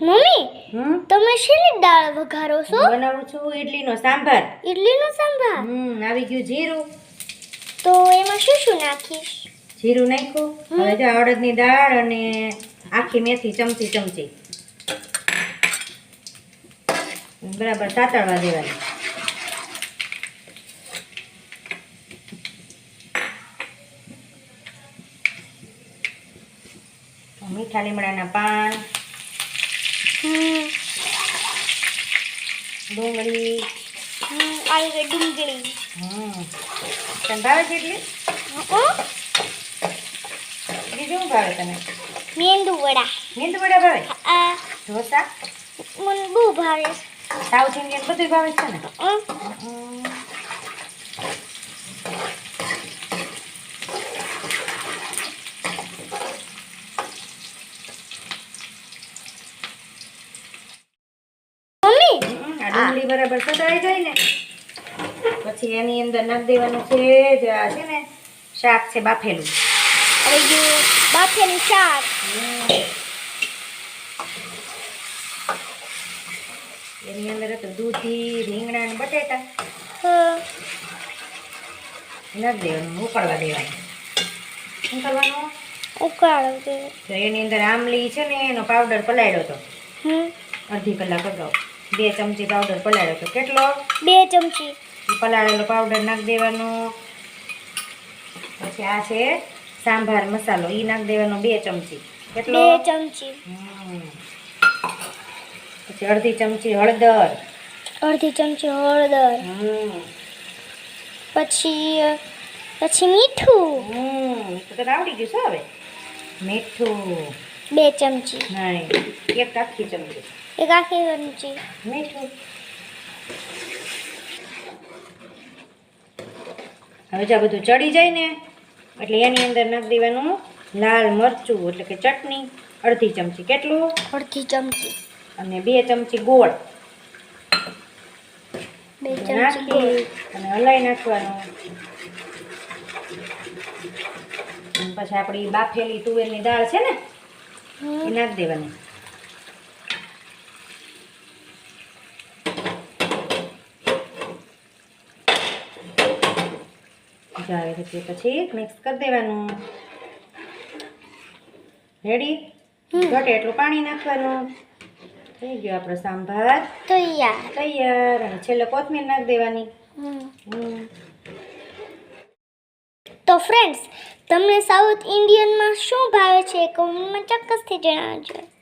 Mummy તમે શેની દાળ વઘારો છો? બનાવું છું ઇડલીનો સાંભાર. ઇડલીનો સાંભાર? હમ આવી ગયું જીરું. તો એમાં શું શું નાખીશ? જીરું નાખ્યું. હવે જો અડદની દાળ અને આખી મેથી ચમચી ચમચી. બરાબર સાતળવા દેવાની. મીઠા લીમડાના પાન. ડુંગળી. આવી ડુંગળી. હમ. ભાવે છે એટલે? બીજું ભાવે તને? મેંદુ વડા. મેંદુ વડા ભાવે? આ ઢોસા? મને બહુ ભાવે. સાઉથ ઇન્ડિયન બધું ભાવે છે ને હં? હમ. મમ્મી હમ, આ ડુંગળી બરાબર સદાઈ જાય ને પછી એની અંદર નાખી દેવાનું છે જે આ છે ને શાક છે બાફેલું. અરે જો બાફેલું શાક. એની અંદર હતું દૂધી રીંગણા અને બટેટા. હં. નાખી દેવાનું ઉકળવા દેવાનું. શું કરવાનું? ઉકાળો તો. એની અંદર આમલી છે ને એનો પાવડર પલાળ્યો હતો અડધી કલાક અગાઉ. બે ચમચી પાવડર પલાળ્યો હતો કેટલો? બે ચમચી. પલાળેલો પાવડર નાખી દેવાનો. પછી આ છે સાંભાર મસાલો. એ નાખી દેવાનો બે ચમચી. કેટલો? બે ચમચી. પછી અડધી ચમચી હળદર. અડધી ચમચી હળદર. પછી પછી મીઠું. તો તને આવડી ગયું છે હવે. મીઠું. બે ચમચી. નહીં. એક આખી ચમચી. એક આખી ચમચી મીઠું. હવે જો બધું ચડી જાય ને એટલે એની અંદર નાખી દેવાનું લાલ મરચું એટલે કે ચટણી અડધી ચમચી. કેટલું? અડધી ચમચી. અને બે ચમચી ગોળ. નાખી અને હલાઈ નાખવાનું. પછી આપણી બાફેલી તુવેરની દાળ છે ને એ નાખી દેવાની. જો છે તે પછી મિક્સ કરી દેવાનું. રેડી ઘટે એટલું પાણી નાખવાનું. થઈ ગયો આપણો સાંભાર. તૈયાર. તૈયાર. અને છેલ્લે કોથમીર નાખી દેવાની. તો ફ્રેન્ડ્સ તમને સાઉથ ઇન્ડિયનમાં શું ભાવે છે કોમેન્ટમાં ચોક્કસથી જણાવજો.